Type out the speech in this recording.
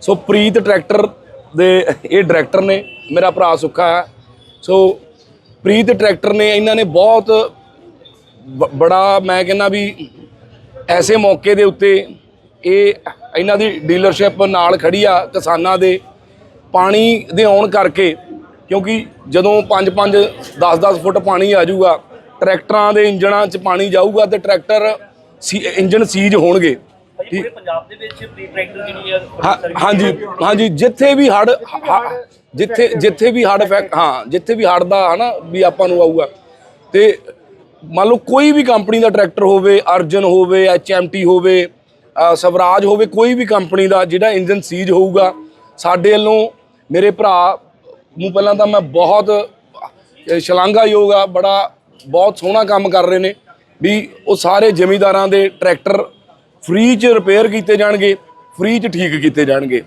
ਸੋ ਪ੍ਰੀਤ tractor ਦੇ, ਇਹ director ਨੇ, ਮੇਰਾ ਭਰਾ ਸੁੱਖਾ ਹੈ। ਸੋ ਪ੍ਰੀਤ ਟਰੈਕਟਰ ਨੇ, ਇਹਨਾਂ ਨੇ ਬਹੁਤ ਬ- ਬੜਾ, ਮੈਂ ਕਹਿੰਦਾ ਵੀ ਐਸੇ ਮੌਕੇ ਦੇ ਉੱਤੇ ਇਹ ਇਹਨਾਂ ਦੀ ਡੀਲਰਸ਼ਿਪ ਨਾਲ ਖੜੀ ਆ ਕਿਸਾਨਾਂ ਦੇ ਪਾਣੀ ਦੇ ਆਉਣ ਕਰਕੇ, ਕਿਉਂਕਿ ਜਦੋਂ 5-5 10-10 ਫੁੱਟ ਪਾਣੀ ਆ ਜਾਊਗਾ, ਟਰੈਕਟਰਾਂ ਦੇ ਇੰਜਣਾਂ 'ਚ ਪਾਣੀ ਜਾਊਗਾ ਤੇ ਟਰੈਕਟਰ ਸੀ ਇੰਜਨ ਸੀਜ ਹੋਣਗੇ। ਭਾਈ ਪੂਰੇ ਪੰਜਾਬ ਦੇ ਵਿੱਚ ਪ੍ਰੀ ਟਰੈਕਟਰ ਜਿਹੜੀ ਆ ਹਾਂ- ਹਾਂਜੀ ਹਾਂਜੀ ਜਿੱਥੇ ਵੀ ਹੜ ਜਿੱਥੇ ਜਿੱਥੇ ਵੀ ਹੜ ਫੈਕ ਹਾਂ ਜਿੱਥੇ ਵੀ ਹੜ ਦਾ ਹਨਾ ਵੀ ਆਪਾਂ ਨੂੰ ਆਊਗਾ। ਤੇ ਮੰਨ ਲਓ ਕੋਈ ਵੀ ਕੰਪਨੀ ਦਾ ਟਰੈਕਟਰ ਹੋਵੇ ਅਰਜਨ ਹੋਵੇ ਐਚਐਮਟੀ ਹੋਵੇ ਸਵਰਾਜ ਹੋਵੇ ਕੋਈ ਵੀ ਕੰਪਨੀ ਦਾ ਜਿਹੜਾ ਇੰਜਨ ਸੀਜ ਹੋਊਗਾ ਸਾਡੇ ਵੱਲੋਂ ਮੇਰੇ ਭਰਾ ਨੂੰ ਪਹਿਲਾਂ ਤਾਂ ਮੈਂ ਬਹੁਤ ਅ, ਸ਼ਲਾਘਾਯੋਗ ਆ ਬੜਾ ਬਹੁਤ ਸੋਹਣਾ ਕੰਮ ਕਰ ਰਹੇ ਨੇ ਵੀ ਉਹ ਸਾਰੇ ਜ਼ਿਮੀਂਦਾਰਾਂ ਦੇ ਟਰੈਕਟਰ ਫ੍ਰੀ ਚ ਰਿਪੇਅਰ ਕੀਤੇ ਜਾਣਗੇ ਫ੍ਰੀ ਚ ਠੀਕ ਕੀਤੇ ਜਾਣਗੇ।